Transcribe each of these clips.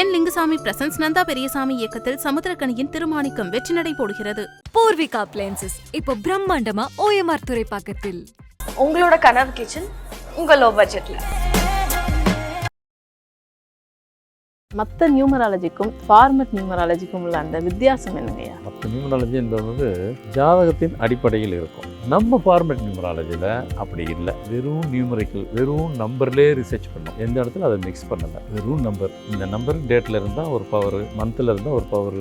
என் Lingusamy presents Nanda Periyasamy இயக்கத்தில் சமுத்திரக்கனியின் திருமாணிக்கம் வெற்றி நடை போடுகிறது. பூர்விகா அப்ளையன்சஸ் இப்போ பிரம்மாண்டமா ஓஎம்ஆர் துறைப்பாக்கத்தில். உங்களோட கனவு கிச்சன் உங்க லோ பட்ஜெட்ல மற்ற நியூமராலஜிக்கும் ஃபார்மட் நியூமராலஜிக்கும் உள்ள அந்த வித்தியாசம் என்னங்கய்யா? மற்ற நியூமராலஜி என்பது வந்து ஜாதகத்தின் அடிப்படையில் இருக்கும். நம்ம ஃபார்மட் நியூமராலஜியில் அப்படி இல்லை. வெறும் நியூமரிக்கல் வெறும் நம்பர்லேயே ரிசர்ச் பண்ணோம் எந்த இடத்துல? அதை மிக்ஸ் பண்ணலை வெறும் நம்பர் இந்த நம்பர் டேட்டில் இருந்தால் ஒரு பவர் மந்தில் இருந்தால் ஒரு பவர்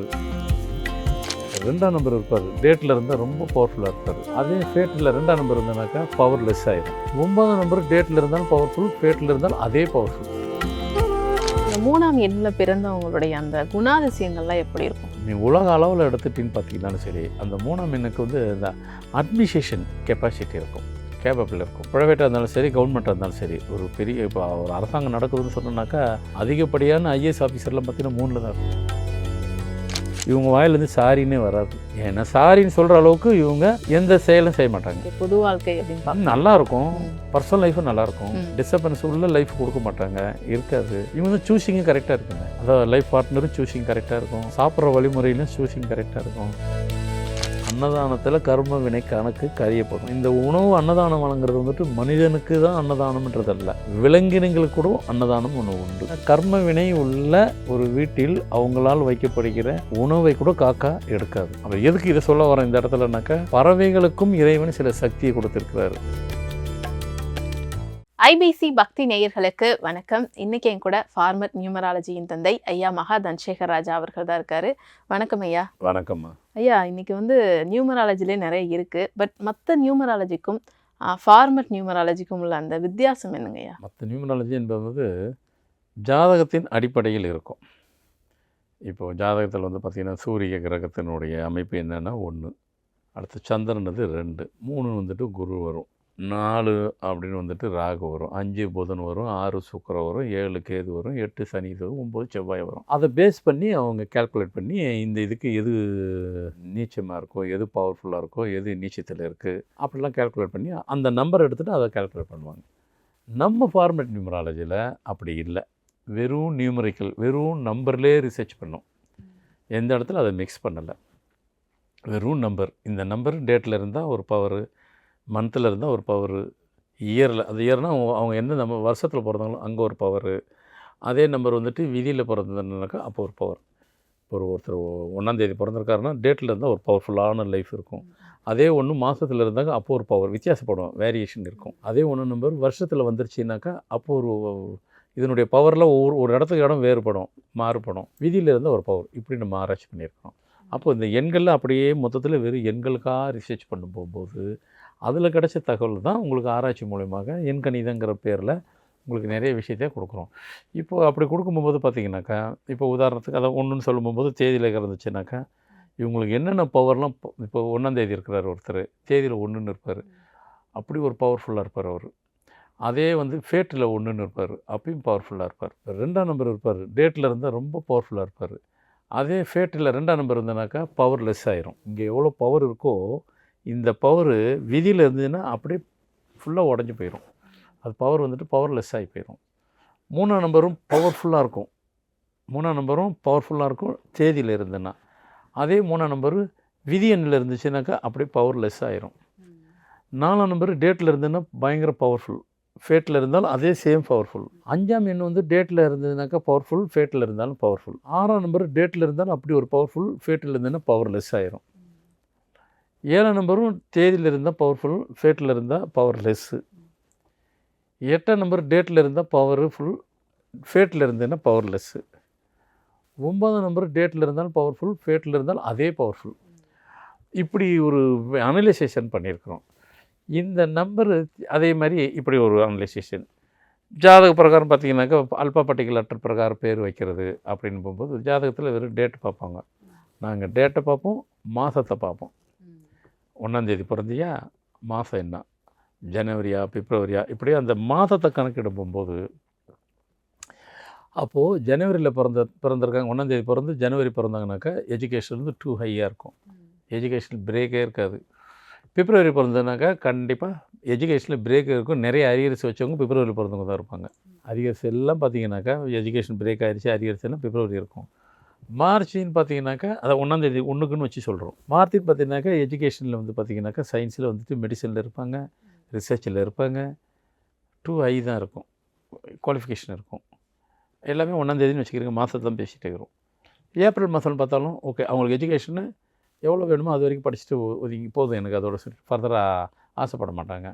ரெண்டாம் நம்பர் இருப்பார். டேட்டில் இருந்தால் ரொம்ப பவர்ஃபுல்லாக இருப்பார். அதே ஃபேட்டில் ரெண்டாம் நம்பர் இருந்தனாக்கா பவர் லெஸ் ஆயிடும் ஒன்பதாம் நம்பர் டேட்டில் இருந்தாலும் பவர்ஃபுல் ஃபேட்டில் இருந்தாலும் அதே பவர்ஃபுல் மூணாம் எண்ணில் பிறந்தவங்களுடைய அந்த குணாதிசயங்கள்லாம் எப்படி இருக்கும்? நீ உலக அளவில் எடுத்துட்டின்னு பார்த்தீங்கன்னாலும் சரி அந்த மூணாம் எண்ணுக்கு வந்து இந்த அட்மினிஸ்ட்ரேஷன் கெப்பாசிட்டி இருக்கும் கேபபிள் இருக்கும். ப்ரைவேட்டாக இருந்தாலும் சரி கவர்மெண்ட்டாக இருந்தாலும் சரி ஒரு பெரிய இப்போ ஒரு அரசாங்கம் நடக்குதுன்னு சொன்னோன்னாக்கா அதிகப்படியான ஐஏஎஸ் ஆஃபீஸர்லாம் பார்த்தீங்கன்னா மூணில் தான் இருக்கும் இவங்க வாயிலேருந்து சாரின்னே வராது. ஏன்னா சாரின்னு சொல்கிற அளவுக்கு இவங்க எந்த செயலும் செய்ய மாட்டாங்க. பொது வாழ்க்கை அப்படின்னு நல்லா இருக்கும். பர்சனல் லைஃபும் நல்லா இருக்கும். டிஸ்டர்பன்ஸ் உள்ள லைஃப் கொடுக்க மாட்டாங்க. இருக்காது. இவங்க வந்து சூஸிங்கும் கரெக்டாக இருக்குங்க. அதாவது லைஃப் பார்ட்னரும் சூஸிங் கரெக்டாக இருக்கும். சாப்பிட்ற வழிமுறையிலும் சூஸிங் கரெக்டாக இருக்கும். அன்னதானத்தில் கர்ம வினை கணக்கு கறியப்படும் இந்த உணவு அன்னதானம் வழங்குறது வந்துட்டு மனிதனுக்கு தான் அன்னதானம்ன்றதல்ல. விலங்கினங்களுக்கு கூட அன்னதானம் ஒன்று உண்டு. கர்ம வினை உள்ள ஒரு வீட்டில் அவங்களால் வைக்கப்படுகிற உணவை கூட காக்கா எடுக்காது. அப்போ எதுக்கு இதை சொல்ல வரேன் இந்த இடத்துலனாக்கா? பறவைகளுக்கும் இறைவன் சில சக்தியை கொடுத்திருக்கிறாரு. ஐபிசி பக்தி நேயர்களுக்கு வணக்கம். இன்னைக்கு என் கூட ஃபார்மட் நியூமராலஜியின் தந்தை ஐயா மகா தன்சேகர் ராஜா அவர்கள் தான் இருக்காரு. வணக்கம் ஐயா. வணக்கம்மா. ஐயா இன்றைக்கி வந்து நியூமராலஜிலே நிறைய இருக்குது பட் மற்ற நியூமராலஜிக்கும் ஃபார்மட் நியூமராலஜிக்கும் உள்ள அந்த வித்தியாசம் என்னங்கய்யா மற்ற நியூமராலஜி என்பது வந்து ஜாதகத்தின் அடிப்படையில் இருக்கும். இப்போது ஜாதகத்தில் வந்து பார்த்திங்கன்னா சூரிய கிரகத்தினுடைய அமைப்பு என்னென்னா ஒன்று அடுத்து சந்திரனது ரெண்டு. மூணு வந்துட்டு குரு வரும். நாலு அப்படின்னு வந்துட்டு ராகு வரும். அஞ்சு புதன் வரும் ஆறு சுக்கிரம் வரும் ஏழு கேது வரும் எட்டு சனி வரும் ஒம்பது செவ்வாய் வரும். அதை பேஸ் பண்ணி அவங்க கால்குலேட் பண்ணி இந்த இதுக்கு எது நீச்சமாக இருக்கோ எது பவர்ஃபுல்லாக இருக்கோ எது நீச்சத்தில் இருக்குது அப்படிலாம் கால்குலேட் பண்ணி அந்த நம்பர் எடுத்துகிட்டு அதை கால்குலேட் பண்ணுவாங்க. நம்ம ஃபார்மேட் நியூமராலஜியில் அப்படி இல்லை. வெறும் நியூமரிக்கல் வெறும் நம்பர்லேயே ரிசர்ச் பண்ணோம். எந்த இடத்துல அதை மிக்ஸ் பண்ணலை. வெறும் நம்பர் இந்த நம்பர் டேட்டில் இருந்தால் ஒரு பவரு மந்தில் இருந்தால் ஒரு பவரு இயரில் அது இயர்னால் அவங்க எந்த நம்ம வருஷத்தில் பிறந்தாங்களோ அங்கே ஒரு பவரு அதே நம்பர் வந்துட்டு விதியில் பிறந்ததுனாக்கா அப்போ ஒரு பவர் ஒரு ஒருத்தர் ஒன்றாந்தேதி பிறந்திருக்காருன்னா டேட்டில் இருந்தால் ஒரு பவர்ஃபுல்லான லைஃப் இருக்கும். அதே ஒன்று மாதத்தில் இருந்தாங்க அப்போ ஒரு பவர் வித்தியாசப்படும் வேரியேஷன் இருக்கும். அதே ஒன்று நம்பர் வருஷத்தில் வந்துருச்சுனாக்கா அப்போ ஒரு இதனுடைய பவரில் ஒவ்வொரு ஒரு இடத்துக்கு இடம் வேறுபடும் மாறுபடும். விதியில் இருந்தால் ஒரு பவர் இப்படி நம்ம ஆராய்ச்சி பண்ணியிருக்கோம் அப்போது இந்த எண்களில் அப்படியே மொத்தத்தில் வெறும் எண்களுக்காக ரிசர்ச் பண்ண போகும்போது அதில் கிடைச்ச தகவல் தான் உங்களுக்கு ஆராய்ச்சி மூலயமாக எண்கணிதங்கிற பேரில் உங்களுக்கு நிறைய விஷயத்தையே கொடுக்குறோம். இப்போ அப்படி கொடுக்கும்போது பார்த்திங்கனாக்கா இப்போ உதாரணத்துக்கு அதை ஒன்றுன்னு சொல்லும்போது தேதியில் இருந்துச்சுனாக்கா இவங்களுக்கு என்னென்ன பவர்லாம் இப்போ- இப்போ ஒன்றாந்தேதி இருக்கிறார் ஒருத்தர் தேதியில் ஒன்றுன்னு இருப்பார். அப்படி ஒரு பவர்ஃபுல்லாக இருப்பார் அவர். அதே வந்து ஃபேட்டில் ஒன்றுன்னு இருப்பார் அப்பயும் பவர்ஃபுல்லாக இருப்பார். ரெண்டாம் நம்பர் இருப்பார் டேட்டில் இருந்தால் ரொம்ப பவர்ஃபுல்லாக இருப்பார். அதே ஃபேட்டில் ரெண்டாம் நம்பர் இருந்தனாக்கா பவர் லெஸ் ஆயிரும். இங்கே எவ்வளோ பவர் இருக்கோ இந்த பவர் விதியில் இருந்ததுன்னா அப்படியே ஃபுல்லாக உடஞ்சி போயிடும் அது பவர் வந்துட்டு பவர்லெஸ் ஆகி போயிடும் மூணாம் நம்பரும் பவர்ஃபுல்லாக இருக்கும். மூணாம் நம்பரும் பவர்ஃபுல்லாக இருக்கும் தேதியில் இருந்ததுன்னா. அதே மூணாம் நம்பரு விதி எண்ணில் இருந்துச்சுனாக்கா அப்படியே பவர்லெஸ் ஆகிரும் ஆயிரும். நாலாம் நம்பர் டேட்டில் இருந்ததுன்னா பயங்கர பவர்ஃபுல் ஃபேட்டில் இருந்தாலும் அதே சேம் பவர்ஃபுல் அஞ்சாம் எண் வந்து டேட்டில் இருந்ததுனாக்கா பவர்ஃபுல் ஃபேட்டில் இருந்தாலும் பவர்ஃபுல் ஆறாம் நம்பர் டேட்டில் இருந்தாலும் அப்படி ஒரு பவர்ஃபுல் ஃபேட்டில் இருந்ததுன்னா பவர்லெஸ் ஆயிரும். ஏழாம் நம்பரும் தேதியில் இருந்தால் பவர்ஃபுல் ஃபேட்டில் இருந்தால் பவர்லெஸ்ஸு எட்டாம் நம்பர் டேட்டில் இருந்தால் பவர் ஃபுல் ஃபேட்டில் இருந்ததுன்னா பவர்லெஸ்ஸு ஒம்பதாம் ஒன்பதாம் நம்பர் டேட்டில் இருந்தாலும் பவர்ஃபுல் ஃபேட்டில் இருந்தாலும் அதே பவர்ஃபுல் இப்படி ஒரு அனலைசேஷன் பண்ணியிருக்கிறோம். இந்த நம்பர் அதே மாதிரி இப்படி ஒரு அனலைசேஷன் ஜாதக பிரகாரம் பார்த்தீங்கன்னாக்கா அல்பா பர்டிகுலர் பிரகாரம் பேர் வைக்கிறது அப்படின்னு போகும்போது ஜாதகத்தில் வெறும் டேட் பார்ப்பாங்க. நாங்கள் டேட்டை பார்ப்போம் மாதத்தை பார்ப்போம். ஒன்றாந்தேதி பிறந்தியா? மாதம் என்ன? ஜனவரியா பிப்ரவரியா? இப்படி அந்த மாதத்தை கணக்கிடும் போகும்போது அப்போது ஜனவரியில் பிறந்த பிறந்திருக்காங்க ஒன்றாந்தேதி பிறந்து ஜனவரி பிறந்தாங்கனாக்கா எஜுகேஷன் வந்து டூ ஹையாக இருக்கும். எஜுகேஷன் பிரேக்கே இருக்காது. பிப்ரவரி பிறந்ததுனாக்கா கண்டிப்பாக எஜுகேஷனில் பிரேக் இருக்கும். நிறைய அரியர்ஸ் வச்சவங்க பிப்ரவரி பிறந்தவங்க தான் இருப்பாங்க. அரியர்ஸ் எல்லாம் பார்த்தீங்கன்னாக்கா எஜுகேஷன் பிரேக் ஆயிடுச்சு அரியர்ஸ் எல்லாம் பிப்ரவரி இருக்கும். மார்ச்சின்னு பார்த்தீங்கன்னாக்கா அதை ஒன்றாந்தேதி ஒன்றுக்குன்னு வச்சு சொல்கிறோம் மார்ச்சின்னு பார்த்தீங்கன்னாக்கா எஜுகேஷனில் வந்து பார்த்தீங்கன்னாக்கா சயின்ஸில் வந்துட்டு மெடிசனில் இருப்பாங்க ரிசர்ச்சில் இருப்பாங்க. டூ ஐ தான் இருக்கும். குவாலிஃபிகேஷன் இருக்கும். எல்லாமே ஒன்றாந்தேதின்னு வச்சுக்கிறோங்க மாதத்தை தான் பேசிகிட்டே இருக்கிறோம். ஏப்ரல் மாதம்னு பார்த்தாலும் ஓகே அவங்களுக்கு எஜுகேஷனு எவ்வளோ வேணுமோ அது வரைக்கும் படிச்சுட்டு ஒதுங்கி போதும் எனக்கு அதோட ஃபர்தராக ஆசைப்பட மாட்டாங்க.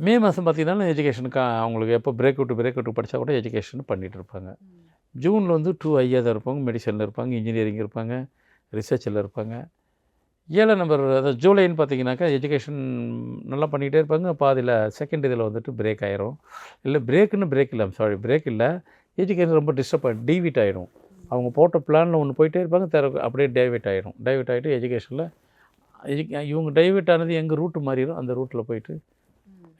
மே மாதம் பார்த்தீங்கன்னா எஜுகேஷனுக்கு அவங்களுக்கு எப்போ பிரேக் அவுட் பிரேக் அவுட் படித்தா கூட எஜுகேஷன் பண்ணிகிட்டு இருப்பாங்க. ஜூனில் வந்து டூ ஐயாக தான் இருப்பாங்க மெடிசனில் இருப்பாங்க இன்ஜினியரிங் இருப்பாங்க ரிசர்ச்சில் இருப்பாங்க. ஏழை நம்பர் அதாவது ஜூலைன்னு பார்த்தீங்கன்னாக்கா எஜுகேஷன் நல்லா பண்ணிக்கிட்டே இருப்பாங்க. பாதியில் செகண்ட் இதில் வந்துட்டு பிரேக் ஆயிரும். இல்லை பிரேக்குன்னு பிரேக் இல்லை சாரி பிரேக் இல்லை. எஜுகேஷன் ரொம்ப டிஸ்டர்ப் ஆகிடும் டிவிட் ஆகிடும் அவங்க போட்ட பிளானில் ஒன்று போயிட்டே இருப்பாங்க தெர அப்படியே டைவெர்ட் ஆகிடும் டைவெர்ட் ஆகிட்டு எஜுகேஷனில் இவங்க டைவிட் ஆனது எங்கள் ரூட்டு மாறிடும் அந்த ரூட்டில் போயிட்டு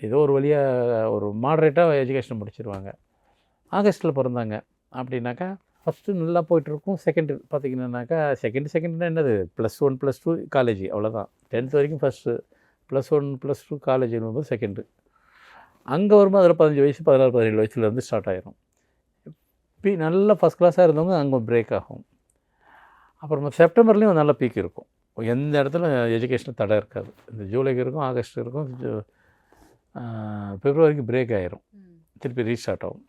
ஏதோ ஒரு வழியாக ஒரு மாடரேட்டாக எஜுகேஷன் முடிச்சிருவாங்க. ஆகஸ்ட்டில் பிறந்தாங்க. அப்படின்னாக்கா ஃபஸ்ட்டு நல்லா போயிட்டுருக்கும். செகண்ட் பார்த்தீங்கன்னாக்கா செகண்ட் செகண்ட்னா என்னது? Plus one plus two college அவ்வளோதான் டென்த் வரைக்கும் first plus one plus two college வரும்போது செகண்டு அங்கே வரும்போது அதில் பதினஞ்சு வயசு பதினாறு பதினேழு வயசுலேருந்து ஸ்டார்ட் ஆயிரும். பி நல்ல ஃபஸ்ட் கிளாஸாக இருந்தவங்க அங்கே பிரேக் ஆகும். அப்புறமா செப்டம்பர்லேயும் நல்ல பீக் இருக்கும். எந்த இடத்துல எஜுகேஷன் தடை இருக்காது. இந்த ஜூலைக்கு இருக்கும் ஆகஸ்ட் இருக்கும் ஜூ- ஆஹ் பிப்ரவரிக்கு பிரேக் ஆயிரும். திருப்பி ரீஸ்டார்ட் ஆகும்.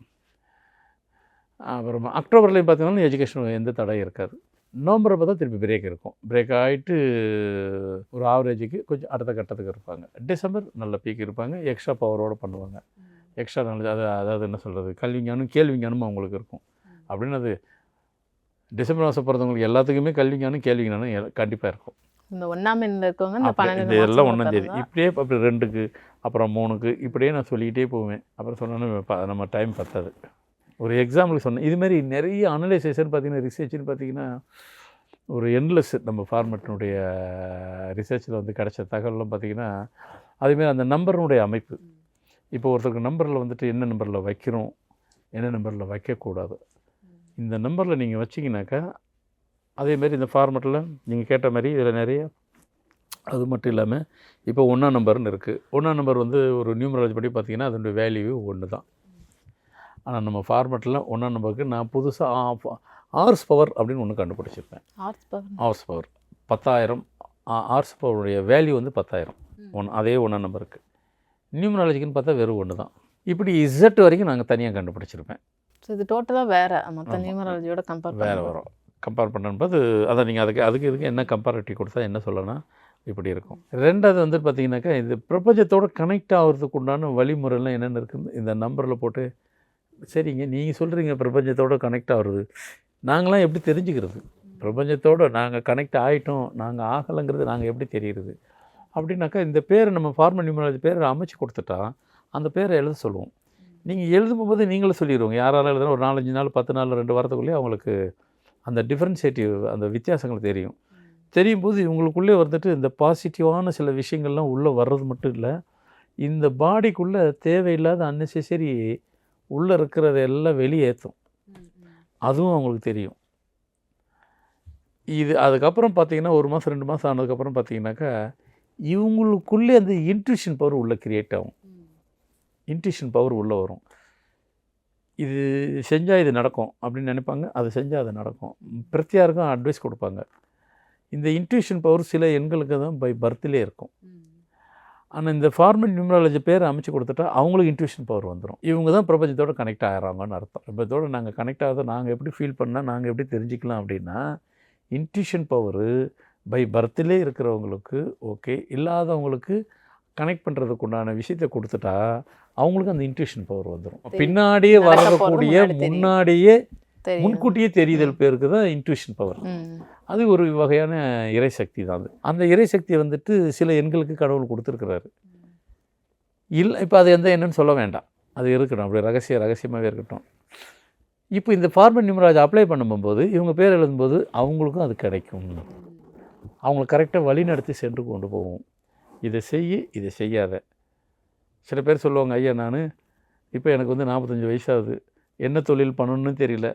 அப்புறமா அக்டோபர்லேயும் பார்த்தீங்கன்னா எஜுகேஷன் எந்த தடையும் இருக்காது. நவம்பரை பார்த்தா திருப்பி பிரேக் இருக்கும். பிரேக் ஆகிட்டு ஒரு ஆவரேஜுக்கு கொஞ்சம் அடுத்த கட்டத்துக்கு இருப்பாங்க. டிசம்பர் நல்ல பீக் இருப்பாங்க. எக்ஸ்ட்ரா பவரோடு பண்ணுவாங்க. எக்ஸ்ட்ரா நாலேஜ் அது அதாவது என்ன சொல்கிறது கல்வி ஞானம் கேள்வி ஞானமும் அவங்களுக்கு இருக்கும். அப்படின்னு அது டிசம்பர் மாதம் பிறந்தவங்களுக்கு எல்லாத்துக்குமே கல்வி ஞானம் கேள்வி ஞானம் கண்டிப்பாக இருக்கும். இந்த ஒன்னாம் எண்ணில் இருக்கவங்க இந்த பன்னெண்டு இது எல்லாம் மாசம் ஒன்றாம் தேதி இப்படியே அப்படி ரெண்டுக்கு அப்புறம் மூணுக்கு இப்படியே நான் சொல்லிக்கிட்டே போவேன். அப்புறம் சொன்னோன்னு நம்ம டைம் பத்தாது. ஒரு எக்ஸாம்பிள் சொன்னேன். இதுமாரி நிறைய அனலைசேஷன் பார்த்தீங்கன்னா ரிசர்ச்னு பார்த்தீங்கன்னா ஒரு எண்ட்லெஸ் நம்ம ஃபார்மெட்டினுடைய ரிசர்ச்சில் வந்து கிடைச்ச தகவல்லாம் பார்த்தீங்கன்னா அதுமாரி அந்த நம்பரினுடைய அமைப்பு. இப்போ ஒருத்தருக்கு நம்பரில் வந்துட்டு என்ன நம்பரில் வைக்கிறோம் என்ன நம்பரில் வைக்கக்கூடாது. இந்த நம்பரில் நீங்கள் வச்சிங்கனாக்கா அதேமாரி இந்த ஃபார்மெட்டில் நீங்கள் கேட்ட மாதிரி இதில் நிறைய அது மட்டும் இல்லாமல் இப்போ ஒன்றா நம்பர்னு இருக்குது ஒன்றா நம்பர் வந்து ஒரு நியூமராலஜி படி பார்த்தீங்கன்னா அதனுடைய வேல்யூ ஒன்று தான் ஆனால் நம்ம ஃபார்மெட்டில் ஒன்றா நம்பருக்கு நான் புதுசாக ஆர்ஸ் பவர் அப்படின்னு ஒன்று கண்டுபிடிச்சிருப்பேன். ஆர்ட்ஸ் பவர் ஆர்ஸ் பவர் பத்தாயிரம். ஆர்ஸ் பவருடைய வேல்யூ வந்து பத்தாயிரம். ஒன் அதே ஒன்றா நம்பருக்கு நியூமராலஜிக்குன்னு பார்த்தா வெறும் ஒன்று தான் இப்படி இசட் வரைக்கும் நாங்கள் தனியாக கண்டுபிடிச்சிருப்பேன். ஸோ இது டோட்டலாக வேற. ஆமா. நியூமராலஜியோட கம்பேர் வேறு வரும். கம்பேர் பண்ணும்போது அதை நீங்கள் அதுக்கு அதுக்கு இதுக்கு என்ன கம்பேரிட்டிவ் கொடுத்தா என்ன சொல்லலாம்? இப்படி இருக்கும். ரெண்டாவது வந்து பார்த்தீங்கன்னாக்கா இது பிரபஞ்சத்தோட கனெக்ட் ஆகிறதுக்கு உண்டான வழிமுறைலாம் என்னென்ன இருக்குது இந்த நம்பரில் போட்டு சரிங்க நீங்கள் சொல்கிறீங்க பிரபஞ்சத்தோட கனெக்ட் ஆகிறது. நாங்களாம் எப்படி தெரிஞ்சுக்கிறது? பிரபஞ்சத்தோடு நாங்கள் கனெக்ட் ஆகிட்டோம் நாங்கள் ஆகலைங்கிறது நாங்கள் எப்படி தெரிகிறது அப்படின்னாக்கா இந்த பேரை நம்ம ஃபார்மல் நியூமராலஜி பேரை அமைச்சு கொடுத்துட்டா அந்த பேரை எழுத சொல்லுவோம். நீங்கள் எழுதும்போது நீங்களும் சொல்லிடுவோங்க யாராலும் எழுதுனா ஒரு நாலஞ்சு நாள் பத்து நாள் ரெண்டு வாரத்துக்குள்ளேயே அவங்களுக்கு அந்த டிஃப்ரென்ஷியேட்டிவ் அந்த வித்தியாசங்கள் தெரியும். தெரியும் போது இவங்களுக்குள்ளே வந்துட்டு இந்த பாசிட்டிவான சில விஷயங்கள்லாம் உள்ளே வர்றது மட்டும் இல்லை இந்த பாடிக்குள்ளே தேவையில்லாத அன்னெசரி உள்ளே இருக்கிறத எல்லாம் வெளியேற்றும் அதுவும் அவங்களுக்கு தெரியும். இது அதுக்கப்புறம் பார்த்தீங்கன்னா ஒரு மாதம் ரெண்டு மாதம் ஆனதுக்கப்புறம் பார்த்தீங்கன்னாக்கா இவங்களுக்குள்ளே அந்த இன்ட்யூஷன் பவர் உள்ளே கிரியேட் ஆகும். இன்ட்யூஷன் பவர் உள்ளே வரும். இது செஞ்சால் இது நடக்கும் அப்படின்னு நினைப்பாங்க அது செஞ்சால் அது நடக்கும். பிரத்தியாருக்கும் அட்வைஸ் கொடுப்பாங்க. இந்த இன்ட்யூஷன் பவர் சில எண்களுக்கு தான் பை பர்த்லே இருக்கும். ஆனால் இந்த ஃபார்மல் நியூமராலஜி பேர் அமைச்சு கொடுத்துட்டா அவங்களுக்கு இன்ட்யூஷன் பவர் வந்துடும் இவங்க தான் பிரபஞ்சத்தோட கனெக்ட் ஆகிறாங்கன்னு அர்த்தம் பிரபஞ்சத்தோட நாங்கள் கனெக்ட் ஆகிறத நாங்கள் எப்படி ஃபீல் பண்ணால் நாங்கள் எப்படி தெரிஞ்சுக்கலாம் அப்படின்னா இன்ட்யூஷன் பவரு பை பர்த்லே இருக்கிறவங்களுக்கு ஓகே இல்லாதவங்களுக்கு கனெக்ட் பண்ணுறதுக்கு உண்டான விஷயத்தை கொடுத்துட்டா அவங்களுக்கு அந்த இன்ட்யூஷன் பவர் வந்துடும். பின்னாடியே வரக்கூடிய. முன்னாடியே முன்கூட்டியே தெரியுதல் பேருக்கு தான் இன்ட்யூஷன் பவர். அது ஒரு வகையான இறைசக்தி தான் அது. அந்த இறைசக்தியை வந்துட்டு சில எண்களுக்கு கடவுள் கொடுத்துருக்கிறாரு. இல்லை இப்போ அது எந்த என்னன்னு சொல்ல வேண்டாம். அது இருக்கட்டும். அப்படி ரகசிய ரகசியமாகவே இருக்கட்டும். இப்போ இந்த ஃபார்மன் நியூமராஜ் அப்ளை பண்ணும்போது இவங்க பேர் எழுதும்போது அவங்களுக்கும் அது கிடைக்கும். அவங்கள கரெக்டாக வழி நடத்தி சென்று கொண்டு போவோம். இதை செய்ய இதை செய்யாத. சில பேர் சொல்லுவாங்க ஐயா நான் இப்போ எனக்கு வந்து நாற்பத்தஞ்சு வயசாகுது என்ன தொழில் பண்ணணும்னு தெரியல.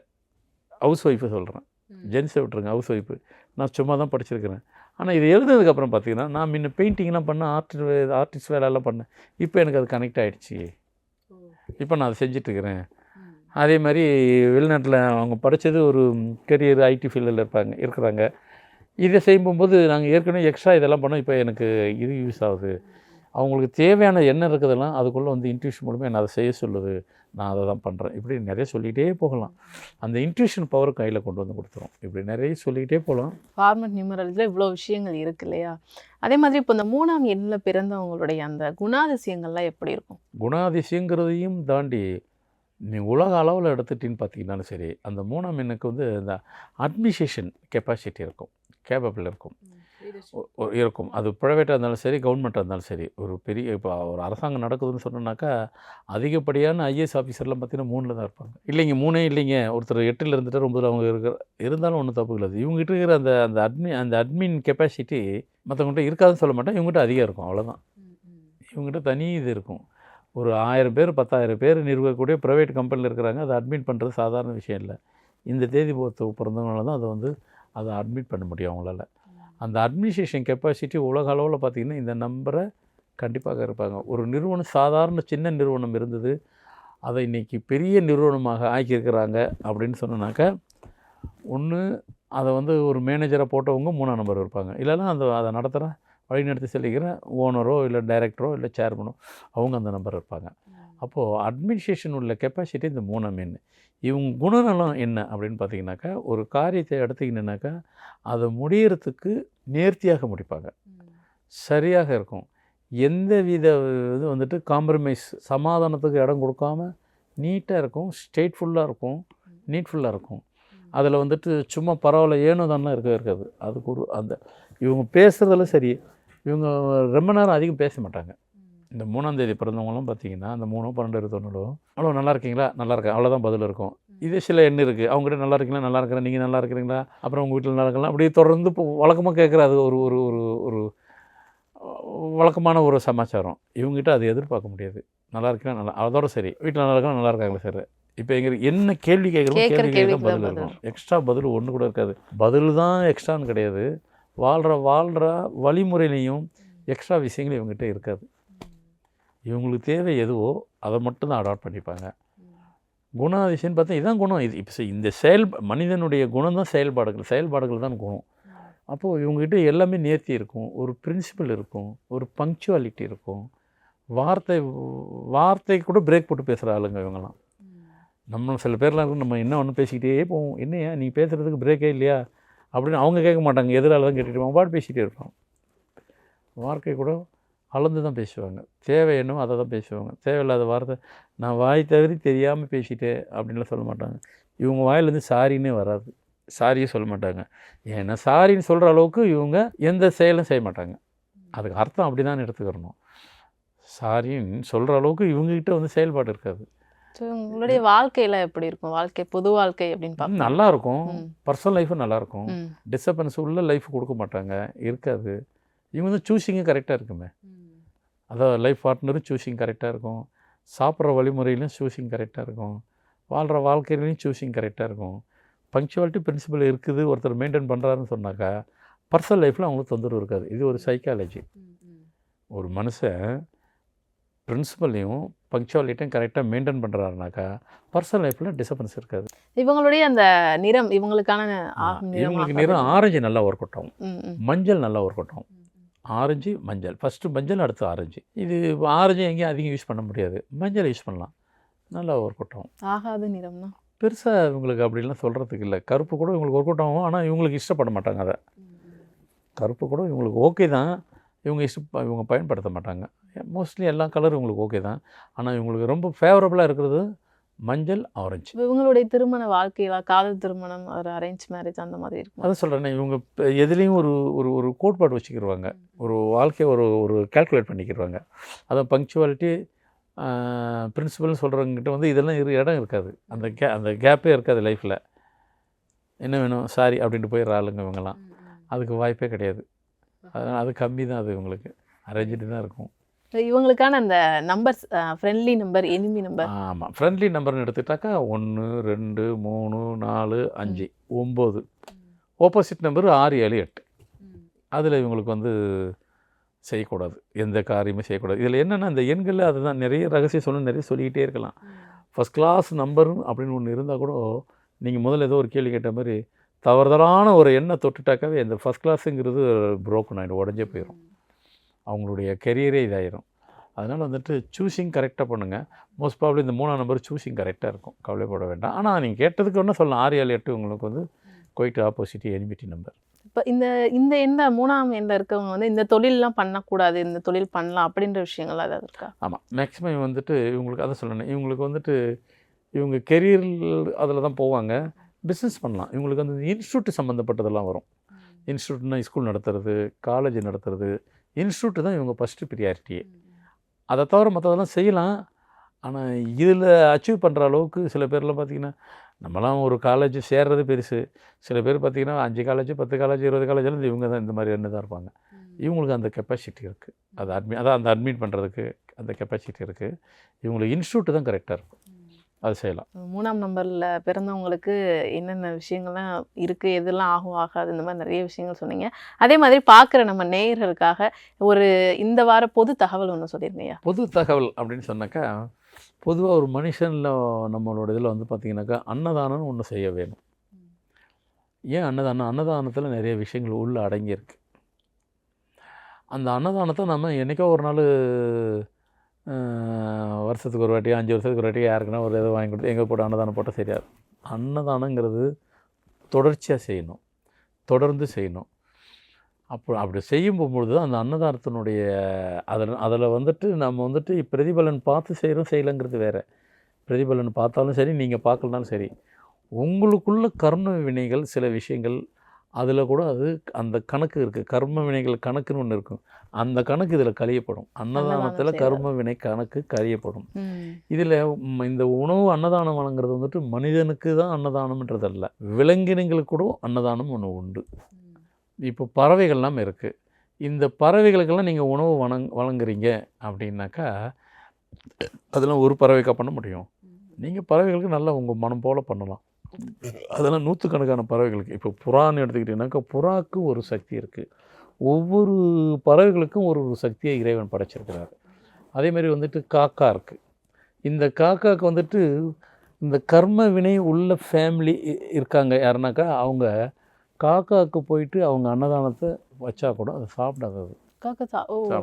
ஹவுஸ் ஒய்ஃபை சொல்கிறேன் ஜென்ஸை விட்டுருங்க ஹவுஸ் ஒய்ஃபு நான் சும்மா தான் படிச்சிருக்கிறேன். ஆனால் இது எழுதுனதுக்கப்புறம் பார்த்தீங்கன்னா நான் முன்ன பெயிண்டிங்லாம் பண்ண ஆர்ட் ஆர்டிஸ்ட் வேலையெல்லாம் பண்ணேன். இப்போ எனக்கு அது கனெக்ட் ஆகிடுச்சி இப்போ நான் அதை செஞ்சிட்ருக்கிறேன். அதே மாதிரி வெளிநாட்டில் அவங்க படித்தது ஒரு கெரியர் ஐடி ஃபீல்டில் இருப்பாங்க இருக்கிறாங்க. இதை செய்யும்போது நாங்கள் ஏற்கனவே எக்ஸ்ட்ரா இதெல்லாம் பண்ணோம். இப்போ எனக்கு இது யூஸ் ஆகுது. அவங்களுக்கு தேவையான என்ன இருக்குதெல்லாம் அதுக்குள்ளே வந்து இன்ட்யூஷன் மூலமாக என்ன அதை செய்ய சொல்லுது நான் அதை தான் பண்ணுறேன் இப்படி நிறைய சொல்லிகிட்டே போகலாம். அந்த இன்ட்யூஷன் பவர் கையில் கொண்டு வந்து கொடுத்துரும். இப்படி நிறைய சொல்லிக்கிட்டே போகலாம். ஃபார்மட் நியூமராலஜியில் இவ்வளோ விஷயங்கள் இருக்கு இல்லையா? அதே மாதிரி இப்போ இந்த மூணாம் எண்ணில் பிறந்தவங்களுடைய அந்த குணாதிசயங்கள்லாம் எப்படி இருக்கும்? குணாதிசயங்கிறதையும் தாண்டி நீ உலக அளவில் எடுத்துட்டின்னு பார்த்தீங்கன்னாலும் சரி அந்த மூணாம் எண்ணுக்கு வந்து இந்த அட்மினிஸ்ட்ரேஷன் கெப்பாசிட்டி இருக்கும். கேப்பபிள் இருக்கும். இருக்கும். அது ப்ரைவேட்டாக இருந்தாலும் சரி கவர்மெண்ட்டாக இருந்தாலும் சரி. ஒரு பெரிய இப்போ ஒரு அரசாங்கம் நடக்குதுன்னு சொன்னோன்னாக்கா அதிகப்படியான ஐஏஎஸ் ஆஃபீஸர்லாம் பார்த்தீங்கன்னா மூணில் தான் இருப்பாங்க. இல்லைங்க மூணே இல்லைங்க. ஒருத்தர் எட்டில் இருந்துட்டு ஒன்பது அவங்க இருக்கிற இருந்தாலும் ஒன்றும் தப்பு இல்லை இவங்ககிட்ட இருக்கிற அந்த அந்த அட்மி அந்த அட்மின் கெப்பாசிட்டி மற்றவங்ககிட்ட இருக்காதுன்னு சொல்ல மாட்டேன். இவங்ககிட்ட அதிகம் இருக்கும் அவ்வளோதான் இவங்ககிட்ட தனி இது இருக்கும். ஒரு ஆயிரம் பேர் பத்தாயிரம் பேர் நிறுவக்கூடிய ப்ரைவேட் கம்பெனியில் இருக்கிறாங்க. அதை அட்மிட் பண்ணுறது சாதாரண விஷயம் இல்லை. இந்த தேதி பொறுத்த பிறந்தவங்களால தான் அதை வந்து அதை அட்மிட் பண்ண முடியும் அவங்களால. அந்த அட்மினிஸ்ட்ரேஷன் கெப்பாசிட்டி உலக அளவில் பார்த்திங்கன்னா இந்த நம்பரை கண்டிப்பாக இருப்பாங்க. ஒரு நிறுவனம் சாதாரண சின்ன நிறுவனம் இருந்தது. அதை இன்றைக்கி பெரிய நிறுவனமாக ஆக்கியிருக்கிறாங்க அப்படின்னு சொன்னோன்னாக்கா ஒன்று அதை வந்து ஒரு மேனேஜரை போட்டவங்க மூணாம் நம்பர் இருப்பாங்க. இல்லைன்னா அந்த அதை நடத்துகிற வழிநடத்தி செல்லிக்கிற ஓனரோ இல்லை டைரக்டரோ இல்லை சேர்மனோ அவங்க அந்த நம்பர் இருப்பாங்க. அப்போது அட்மினிஸ்ட்ரேஷன் உள்ள கெப்பாசிட்டி இந்த மூணாம் எண் இவங்க குணநலம் என்ன அப்படின்னு பார்த்தீங்கன்னாக்கா ஒரு காரியத்தை எடுத்தீங்கன்னாக்கா அதை முடியறதுக்கு நேர்த்தியாக முடிப்பாங்க. சரியாக இருக்கும். எந்த வித இது வந்துட்டு காம்ப்ரமைஸ் சமாதானத்துக்கு இடம் கொடுக்காம நீட்டாக இருக்கும் ஸ்ட்ரெயிட்ஃபுல்லாக இருக்கும் நீட்ஃபுல்லாக இருக்கும். அதில் வந்துட்டு சும்மா பரவாயில்ல ஏனோ தானே இருக்கவே இருக்காது. அதுக்கு ஒரு அந்த இவங்க பேசுகிறதுல சரி இவங்க ரொம்ப நேரம் அதிகம் பேச மாட்டாங்க. இந்த மூணாம் தேதி பிறந்தவங்களாம் பார்த்தீங்கன்னா அந்த மூணு பன்னெண்டு இருபத்தொன்னு அவ்வளோ நல்லா இருக்கீங்களா? நல்லா இருக்கேன். அவ்வளோதான் பதில் இருக்கும். இது சில எண்ணம் இருக்குது அவங்ககிட்ட நல்லா இருக்கீங்களா? நல்லா இருக்கிறேன் நீங்கள் நல்லா இருக்கிறீங்களா அப்புறம் உங்கள் வீட்டில் நல்லா இருக்கலாம் அப்படியே தொடர்ந்து வழக்கமாக கேட்குற அது ஒரு ஒரு ஒரு ஒரு வழக்கமான ஒரு சமாச்சாரம். இவங்ககிட்ட அதை எதிர்பார்க்க முடியாது. நல்லா இருக்கேன் நல்லா அதோட சரி. வீட்டில் நல்லா இருக்கா நல்லா இருக்காங்களா சார். இப்போ எங்க என்ன கேள்வி கேட்குறோம் கேட்குற கேள்வி கேட்க பதில் இருக்கும். எக்ஸ்ட்ரா பதில் ஒன்று கூட இருக்காது. பதில் தான் எக்ஸ்ட்ரான்னு கிடையாது. வாழ்கிற வாழ்கிற வழிமுறையிலையும் எக்ஸ்ட்ரா விஷயங்கள் இவங்ககிட்ட இருக்காது. இவங்களுக்கு தேவை எதுவோ அதை மட்டும் தான் அடாப்ட் பண்ணிப்பாங்க குணாதிசயம்னு பார்த்தா இதான் குணம். இது இப்போ இந்த செயல் மனிதனுடைய குணம் தான் செயல்பாடுகள். செயல்பாடுகள் தான் குணம். அப்போது இவங்ககிட்ட எல்லாமே நேர்த்தி இருக்கும். ஒரு பிரின்சிபல் இருக்கும். ஒரு பங்க்சுவாலிட்டி இருக்கும். வார்த்தை வார்த்தை கூட பிரேக் போட்டு பேசுகிற ஆளுங்க இவங்கெல்லாம் நம்ம சில பேர்லாம் இருக்கும் நம்ம என்ன ஒன்று பேசிக்கிட்டே போவோம். என்னையா நீ பேசுகிறதுக்கு பிரேக்கே இல்லையா? அப்படின்னு அவங்க கேட்க மாட்டாங்க. எதிரால தான் கேட்டுட்டு பாட்டு பேசிகிட்டே இருப்பான் வார்த்தை கூட அளந்து தான் பேசுவாங்க. தேவை என்னவோ அதை தான் பேசுவாங்க. தேவையில்லாத வார்த்தை நான் வாய் தவறி தெரியாமல் பேசிட்டேன் அப்படின்லாம் சொல்ல மாட்டாங்க. இவங்க வாயிலேருந்து சாரின்னே வராது. சாரியே சொல்ல மாட்டாங்க. ஏன்னா சாரின்னு சொல்கிற அளவுக்கு இவங்க எந்த செயலும் செய்ய மாட்டாங்க. அதுக்கு அர்த்தம் அப்படி தான் எடுத்துக்கிறணும். சாரின்னு சொல்கிற அளவுக்கு இவங்ககிட்ட வந்து செயல்பாடு இருக்காது. உங்களுடைய வாழ்க்கையில எப்படி இருக்கும்? வாழ்க்கை பொது வாழ்க்கை அப்படின்னு பார்ப்போம். நல்லா இருக்கும். ம். பர்சனல் லைஃபும் நல்லா இருக்கும். ம். டிஸ்டர்பன்ஸ் உள்ள லைஃப் கொடுக்க மாட்டாங்க. இருக்காது. இவங்க வந்து சூஸிங்கும் கரெக்டாக இருக்குமே. அதாவது லைஃப் பார்ட்னரும் சூஸிங் கரெக்டாக இருக்கும். சாப்பிட்ற வழிமுறையிலும் சூஸிங் கரெக்டாக இருக்கும். வாழ்கிற வாழ்க்கையிலையும் சூஸிங் கரெக்டாக இருக்கும். பங்க்சுவாலிட்டி பிரின்சிபல் இருக்குது ஒருத்தர் மெயின்டைன் பண்ணுறாருன்னு சொன்னாக்கா பர்சனல் லைஃப்பில் அவங்களுக்கு தொந்தரவு இருக்காது. இது ஒரு சைக்காலஜி ஒரு மனுஷன் பிரின்சிபலையும் பங்க்சுவாலிட்டியும் கரெக்டாக மெயின்டைன் பண்ணுறாருனாக்கா பர்சனல் லைஃப்பில் டிஸ்டர்பன்ஸ் இருக்காது. இவங்களுடைய அந்த நிறம் இவங்களுக்கான இவங்களுக்கு. நிறம் ஆரஞ்சு நல்லா ஒர்க் அவுட் ஆகும். மஞ்சள் நல்லா ஒர்க் அவுட் ஆகும். ஆரஞ்சு மஞ்சள். ஃபஸ்ட்டு மஞ்சள் அடுத்து ஆரஞ்சு. இது ஆரஞ்சு எங்கேயும் அதிகம் யூஸ் பண்ண முடியாது. மஞ்சள் யூஸ் பண்ணலாம். நல்லா ஒர்க் அவுட் ஆகும் ஆகாத நிறம்னா? பெருசாக இவங்களுக்கு அப்படிலாம் சொல்கிறதுக்கு இல்லை. கருப்பு கூட இவங்களுக்கு ஒர்க் அவுட் ஆகும் ஆனால் இவங்களுக்கு இஷ்டப்பட மாட்டாங்க அதை. கருப்பு கூட இவங்களுக்கு ஓகே தான். இவங்க இஷ்ட இவங்க பயன்படுத்த மாட்டாங்க. மோஸ்ட்லி எல்லா கலரும் இவங்களுக்கு ஓகே தான். ஆனால் இவங்களுக்கு ரொம்ப ஃபேவரபுளாக இருக்கிறது மஞ்சள் ஆரஞ்சு இவங்களுடைய திருமண வாழ்க்கையில காதல் திருமணம் ஒரு அரேஞ்ச் மேரேஜ் அந்த மாதிரி இருக்கும்? அதை சொல்கிறேனே இவங்க எதுலேயும் ஒரு ஒரு ஒரு கோட்பாடு வச்சுக்கிடுவாங்க ஒரு வாழ்க்கையை ஒரு ஒரு கால்குலேட் பண்ணிக்கிடுவாங்க அதான் பங்க்சுவாலிட்டி பிரின்சிபல்னு சொல்கிறவங்ககிட்ட வந்து இதெல்லாம் இரு இடம் இருக்காது. அந்த கே அந்த கேப்பே இருக்காது லைஃப்பில் என்ன வேணும்? சாரி அப்படின்ட்டு போயிடுற ஆளுங்க இவங்கெல்லாம். அதுக்கு வாய்ப்பே கிடையாது. அதனால் அது கம்மி தான் அது இவங்களுக்கு. அரேஞ்சிட்டு தான் இருக்கும். இவங்களுக்கான அந்த numbers friendly number enemy number ஆமாம் ஃப்ரெண்ட்லி நம்பர்னு எடுத்துட்டாக்கா ஒன்று ரெண்டு மூணு நாலு அஞ்சு ஒம்பது. ஆப்போசிட் நம்பர் ஆறு ஏழு எட்டு. அதில் இவங்களுக்கு வந்து செய்யக்கூடாது. எந்த காரியமும் செய்யக்கூடாது. இதில் என்னென்னா இந்த எண்களில் அதுதான் நிறைய ரகசியம் சொல்ல நிறைய சொல்லிக்கிட்டே இருக்கலாம். ஃபஸ்ட் கிளாஸ் நம்பர் அப்படின்னு ஒன்று இருந்தால் கூட நீங்கள் முதல்ல ஏதோ ஒரு கேள்வி கேட்ட மாதிரி தவறுதலான ஒரு எண்ணை தொட்டுட்டாக்காவே இந்த ஃபஸ்ட் கிளாஸுங்கிறது broken ஆகிடும் உடஞ்சே போயிடும் அவங்களுடைய கெரியரே இதாயிரும். அதனால் வந்துட்டு சூஸிங் கரெக்டாக பண்ணுங்கள் மோஸ்ட் ப்ராப்ளம் இந்த மூணாம் நம்பர் சூஸிங் கரெக்டாக இருக்கும். கவலைப்பட வேண்டாம். ஆனால் நீங்கள் கேட்டதுக்கு ஒன்றும் சொல்லலாம். ஆறு ஏழு எட்டு உங்களுக்கு வந்து குவைட் ஆப்போசிட் எனிமிட்டி நம்பர் இப்போ இந்த இந்த எண்ண மூணாம் எண்ணில் இருக்கவங்க வந்து இந்த தொழிலெலாம் பண்ணக்கூடாது இந்த தொழில் பண்ணலாம் அப்படின்ற விஷயங்கள் ஏதாவது இருக்கா? ஆமாம் மேக்ஸிமம் வந்துட்டு இவங்களுக்கு அதை சொல்லணும். இவங்களுக்கு வந்துட்டு இவங்க கெரியர் அதில் தான் போவாங்க. பிஸ்னஸ் பண்ணலாம். இவங்களுக்கு வந்து இன்ஸ்டியூட் சம்மந்தப்பட்டதெல்லாம் வரும். இன்ஸ்டியூட்னா ஸ்கூல் நடத்துறது காலேஜ் நடத்துறது இன்ஸ்டியூட் தான் இவங்க ஃபஸ்ட்டு ப்ரியாரிட்டியே அதை தவிர மற்றதெல்லாம் செய்யலாம். ஆனால் இதில் அச்சீவ் பண்ணுற அளவுக்கு சில பேர்லாம் பார்த்திங்கன்னா நம்மலாம் ஒரு காலேஜ் சேர்றது பெருசு. சில பேர் பார்த்திங்கன்னா அஞ்சு காலேஜ் பத்து காலேஜ் இருபது காலேஜில் இவங்க தான் இந்த மாதிரி என்ன தான் இருப்பாங்க. இவங்களுக்கு அந்த கெப்பாசிட்டி இருக்குது அது அட்மி அதான் அந்த அட்மிட் பண்ணுறதுக்கு அந்த கெப்பாசிட்டி இருக்குது இவங்களுக்கு இன்ஸ்டியூட் தான் கரெக்டாக இருக்கும். அது செய்யலாம். மூணாம் நம்பரில் பிறந்தவங்களுக்கு என்னென்ன விஷயங்கள்லாம் இருக்குது எதெல்லாம் ஆகும் ஆகாது இந்த மாதிரி நிறைய விஷயங்கள் சொன்னீங்க. அதே மாதிரி பார்க்குற நம்ம நேயர்களுக்காக ஒரு இந்த வார பொது தகவல் ஒன்று சொல்லியிருங்கய்யா பொது தகவல் அப்படின்னு சொன்னாக்கா பொதுவாக ஒரு மனுஷனில் நம்மளோட இதில் வந்து பார்த்திங்கனாக்கா அன்னதானம்னு ஒன்று செய்ய வேணும். ஏன் அன்னதானம்? அன்னதானத்தில் நிறைய விஷயங்கள் உள்ள அடங்கியிருக்கு. அந்த அன்னதானத்தை நம்ம என்றைக்கோ ஒரு நாள் வருஷத்துக்கு ஒரு வாட்டி அஞ்சு வருஷத்துக்கு ஒரு வாட்டி யாருக்குன்னா ஒரு இதை வாங்கி கொடுத்து எங்கே போட்டு அன்னதானம் போட்டால் சரியாது. அன்னதானங்கிறது தொடர்ச்சியாக செய்யணும். தொடர்ந்து செய்யணும். அப்போ அப்படி செய்யும் பொழுது அந்த அன்னதானத்தினுடைய அதில் அதில் வந்துட்டு நம்ம வந்துட்டு பிரதிபலன் பார்த்து செய்கிறோம் செய்யலைங்கிறது வேறு. பிரதிபலன் பார்த்தாலும் சரி நீங்கள் பார்க்கலனாலும் சரி உங்களுக்குள்ள கர்ம வினைகள் சில விஷயங்கள் அதில் கூட அது அந்த கணக்கு இருக்குது கர்ம வினைகள் கணக்குன்னு ஒன்று இருக்கும். அந்த கணக்கு இதில் கழியப்படும். அன்னதானத்தில். கர்ம வினை கணக்கு கழியப்படும். இதில் இந்த உணவு அன்னதானம் வழங்குறது வந்துட்டு மனிதனுக்கு தான் அன்னதானம்ன்றதல்ல. விலங்கினங்களுக்கு கூட அன்னதானம் ஒன்று உண்டு. இப்போ பறவைகள்லாம் இருக்குது இந்த பறவைகளுக்கெல்லாம் நீங்கள் உணவு வழங் வழங்குறீங்க அப்படின்னாக்கா அதெல்லாம் ஒரு பறவைக்கா பண்ண முடியும். நீங்கள் பறவைகளுக்கு நல்லா உங்கள் மனம் போல் பண்ணலாம். அதெல்லாம் நூற்றுக்கணக்கான பறவைகளுக்கு. இப்போ புறான்னு எடுத்துக்கிட்டிங்கனாக்கா புறாக்கு ஒரு சக்தி இருக்குது ஒவ்வொரு பறவைகளுக்கும் ஒரு ஒரு சக்தியை இறைவன் படைச்சிருக்கிறார். அதே மாதிரி வந்துட்டு காக்கா இருக்குது இந்த காக்காக்கு வந்துட்டு இந்த கர்ம வினை உள்ள ஃபேமிலி இருக்காங்க யாருனாக்கா அவங்க காக்காவுக்கு போயிட்டு அவங்க அன்னதானத்தை வச்சா கூட அதை சாப்பிடாது அது.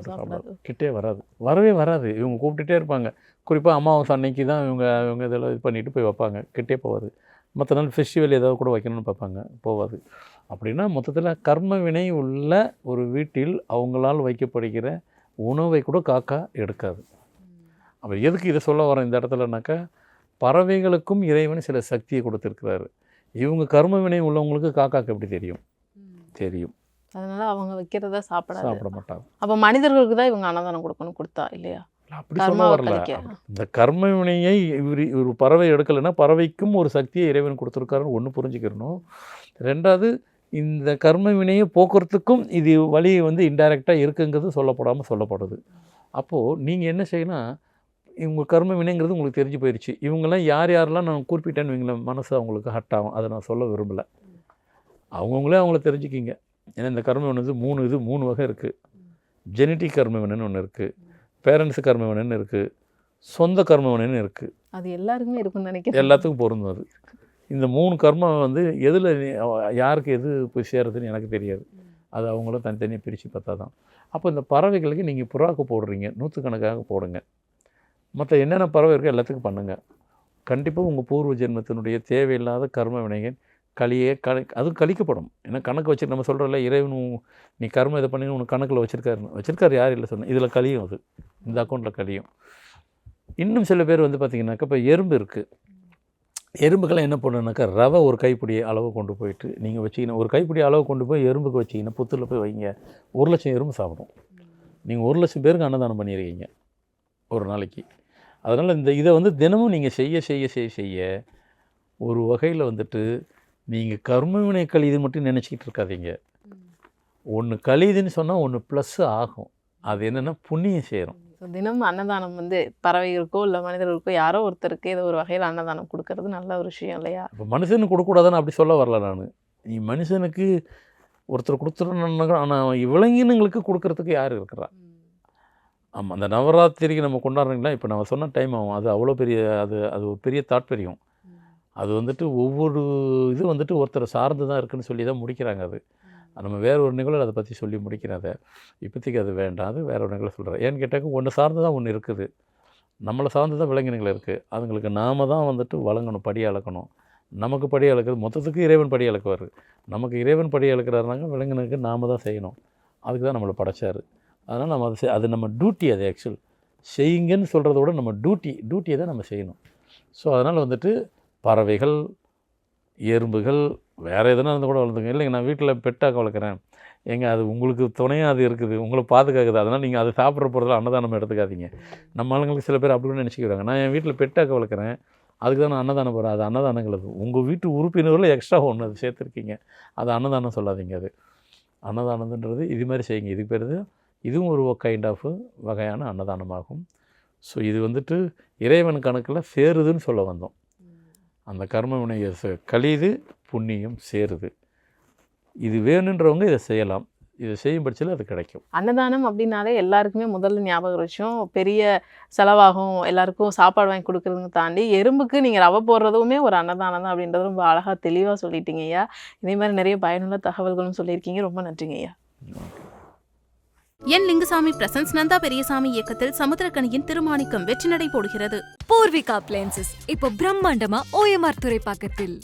சாப்பிடாது. கிட்டே வராது. வரவே வராது. இவங்க கூப்பிட்டுட்டே இருப்பாங்க. குறிப்பாக அமாவாசை அன்னைக்கு தான் இவங்க இவங்க இதெல்லாம் இது பண்ணிட்டு போய் வைப்பாங்க. கிட்டே போகாது. மற்ற நாள் ஃபெஸ்டிவல் ஏதாவது கூட வைக்கணும்னு பார்ப்பாங்க போகாது அப்படின்னா மொத்தத்தில் கர்ம வினை உள்ள ஒரு வீட்டில் அவங்களால் வைக்கப்படுகிற உணவை கூட காக்கா எடுக்காது. அப்போ எதுக்கு இதை சொல்ல வரேன் இந்த இடத்துலனாக்கா பறவைகளுக்கும் இறைவன் சில சக்தியை கொடுத்துருக்கிறாரு. இவங்க கர்ம வினை உள்ளவங்களுக்கு காக்காக்கு எப்படி தெரியும்? தெரியும். அதனால அவங்க வைக்கிறத சாப்பிடாது. சாப்பிட மாட்டாங்க. அப்போ மனிதர்களுக்கு தான் இவங்க அன்னதானம் கொடுக்கணும் கொடுத்தா இல்லையா? அப்படி சொல்ல வரல. இந்த கர்ம வினையை இவர் ஒரு பறவை எடுக்கலைன்னா பறவைக்கும் ஒரு சக்தியை இறைவன் கொடுத்துருக்காருன்னு ஒன்று புரிஞ்சுக்கிறணும். ரெண்டாவது இந்த கர்ம வினையை போக்குறதுக்கும் இது வழி வந்து இன்டைரக்டாக இருக்குங்கிறது சொல்லப்படாமல் சொல்லப்படுது. அப்போது நீங்கள் என்ன செய்யணும் இவங்க கர்ம வினைங்கிறது உங்களுக்கு தெரிஞ்சு போயிடுச்சு இவங்கெல்லாம் யார் யாரெல்லாம் நான் குறிப்பிட்டேன்னு வைங்களேன் மனசு அவங்களுக்கு ஹட் ஆகும். அதை நான் சொல்ல விரும்பலை. அவங்கவுங்களே அவங்கள தெரிஞ்சுக்கிங்க. ஏன்னா இந்த கர்ம வினை மூணு இது மூணு வகை இருக்குது ஜெனட்டிக் கர்ம வினைன்னு ஒன்று இருக்குது பேரண்ட்ஸு கர்ம வினைன்னு இருக்குது சொந்த கர்ம வினைன்னு இருக்குது அது எல்லாருக்குமே இருக்கும்னு நினைக்கிறேன். எல்லாத்துக்கும் பொருந்தும் அது. இந்த மூணு கர்மம் வந்து எதில் யாருக்கு எது போய் சேருதுன்னு எனக்கு தெரியாது. அது அவங்களும் தனித்தனியாக பிரித்து பார்த்தா தான். அப்போ இந்த பறவைகளுக்கு நீங்கள் புறாக்கு போடுறீங்க. நூற்றுக்கணக்காக போடுங்க. மற்ற என்னென்ன பறவை இருக்கோ எல்லாத்துக்கும் பண்ணுங்கள் கண்டிப்பாக உங்கள் பூர்வ ஜென்மத்தினுடைய தேவையில்லாத கர்ம வினைகள் களியே கணக்கு அதுவும் கழிக்கப்படும். ஏன்னா கணக்கு வச்சு நம்ம சொல்கிறோம்ல இறைவன் நீ கர்மம் இதை பண்ணி உனக்கு கணக்கில் வச்சுருக்காருன்னு வச்சுருக்காரு யார் இல்லை சொன்னேன் இதில் கழியும் அது. இந்த அக்கௌண்ட்டில் கழியும் இன்னும் சில பேர் வந்து பார்த்திங்கனாக்கா இப்போ எறும்பு இருக்குது எறும்புக்கெல்லாம் என்ன பண்ணுனாக்கா ரவை ஒரு கைப்பிடி அளவு கொண்டு போயிட்டு நீங்கள் வச்சிங்கன்னா ஒரு கைப்பிடி அளவு கொண்டு போய் எறும்புக்கு வச்சிங்கன்னா புத்தில் போய் வைங்க. ஒரு லட்சம் எறும்பு சாப்பிடும். நீங்கள் ஒரு லட்சம் பேருக்கு அன்னதானம் பண்ணியிருக்கீங்க ஒரு நாளைக்கு. அதனால் இந்த இதை வந்து தினமும் நீங்கள் செய்ய செய்ய செய்ய செய்ய ஒரு வகையில் வந்துட்டு நீங்கள் கர்மவினை கழிது மட்டும் நினச்சிக்கிட்டு இருக்காதீங்க. ஒன்று கழிதுன்னு சொன்னால் ஒன்று ப்ளஸ் ஆகும். அது என்னென்னா புண்ணியம் சேரும். So, தினம் அன்னதானம் வந்து பறவைகளுக்கோ இல்லை மனிதர்களுக்கோ யாரோ ஒருத்தருக்கு ஏதோ ஒரு வகையில் அன்னதானம் கொடுக்கறது நல்ல ஒரு விஷயம் இல்லையா? இப்போ மனுஷனுக்கு கொடுக்கக்கூடாதுன்னு அப்படி சொல்ல வரல நான். நீ மனுஷனுக்கு ஒருத்தர் கொடுத்துருன்னு ஆனால் விலங்கினங்களுக்கு கொடுக்கறதுக்கு யார் இருக்கிறா? ஆமாம் அந்த நவராத்திரிக்கு நம்ம கொண்டாடுறீங்களா? இப்போ நம்ம சொன்ன டைம் ஆகும். அது அவ்வளோ பெரிய அது அது ஒரு பெரிய தாற்பயம். அது வந்துட்டு ஒவ்வொரு இது வந்துட்டு ஒருத்தரை சார்ந்து தான் இருக்குன்னு சொல்லி தான் முடிக்கிறாங்க அது. அது நம்ம வேற ஒரு நிகழ்வு அதை பற்றி சொல்லி முடிக்கிறத இப்போதைக்கு அது வேண்டாம் அது வேற ஒரு நிகழ்வு சொல்கிறேன் ஏன்னு கேட்டாக்க ஒன்று சார்ந்து தான் ஒன்று இருக்குது. நம்மளை சார்ந்து தான் விலங்கினங்கள் இருக்குது அதுங்களுக்கு நாம தான் வந்துட்டு வழங்கணும் படி அளக்கணும். நமக்கு படி அளக்குறது மொத்தத்துக்கு இறைவன் படி அளக்குவார். நமக்கு இறைவன் படி அளக்கிறாருனாங்க விலங்கினுக்கு நாம தான் செய்யணும். அதுக்கு தான் நம்மளை படைச்சாரு. அதனால் நம்ம அதை அது நம்ம டியூட்டி அது ஆக்சுவல் செய்யுங்கன்னு சொல்கிறத விட நம்ம டியூட்டி டியூட்டியை தான் நம்ம செய்யணும். ஸோ அதனால் வந்துட்டு பறவைகள் எறும்புகள் வேறு எதுனா இருந்தால் கூட வளர்த்துங்க இல்லைங்க நான் வீட்டில் பெட்டாக வளர்க்குறேன். ஏங்க அது உங்களுக்கு துணையாக அது இருக்குது. உங்களை பாதுகாக்குது. அதனால் நீங்கள் அதை சாப்பிட்ற போகிறதுல அன்னதானம் எடுத்துக்காதீங்க. நம்ம ஆளுங்களுக்கு சில பேர் அப்படி கூட நினச்சிக்கிறாங்க நான் என் வீட்டில் பெட்டாக வளர்க்குறேன். அதுக்கு தான் நான் அன்னதானம் போகிறேன் அது அன்னதானங்கள் உங்கள் வீட்டு உறுப்பினரில் எக்ஸ்ட்ரா ஒன்று அது சேர்த்துருக்கீங்க. அது அன்னதானம் சொல்லாதீங்க அது. அன்னதானம்ன்றது இது மாதிரி செய்யுங்க. இதுக்கு பேர் இதுவும் ஒரு கைண்ட் ஆஃப் வகையான அன்னதானமாகும். ஸோ இது வந்துட்டு இறைவன் கணக்கில் சேருதுன்னு சொல்ல வந்தோம். அந்த கர்ம வினையை கழியுது புண்ணியம் சேருது. இது வேணுன்றவங்க இதை செய்யலாம். இதை செய்யும் பட்சத்தில் அது கிடைக்கும். அன்னதானம் அப்படின்னாலே எல்லாருக்குமே முதல்ல ஞாபகம் விஷயம் பெரிய செலவாகும். எல்லாருக்கும் சாப்பாடு வாங்கி கொடுக்குறதுங்க தாண்டி எறும்புக்கு நீங்கள் ரவை போடுறதுமே ஒரு அன்னதானம் தான் அப்படின்றது ரொம்ப அழகாக தெளிவாக சொல்லிட்டீங்க ஐயா. இதே மாதிரி நிறைய பயனுள்ள தகவல்களும் சொல்லியிருக்கீங்க. ரொம்ப நன்றிங்க ஐயா. என் லிங்குசாமி பிரசன்ஸ் நந்தா பெரியசாமி இயக்கத்தில் சமுத்திரக்கனியின் திருமாணிக்கம் வெற்றி நடை போடுகிறது. பூர்விகா அப்ளையன்சஸ் இப்போ பிரம்மாண்டமா ஓஎம்ஆர் துறைப்பாக்கத்தில்.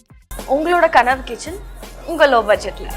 உங்களோட கனவு கிச்சன் உங்க லோ. பட்ஜெட்ல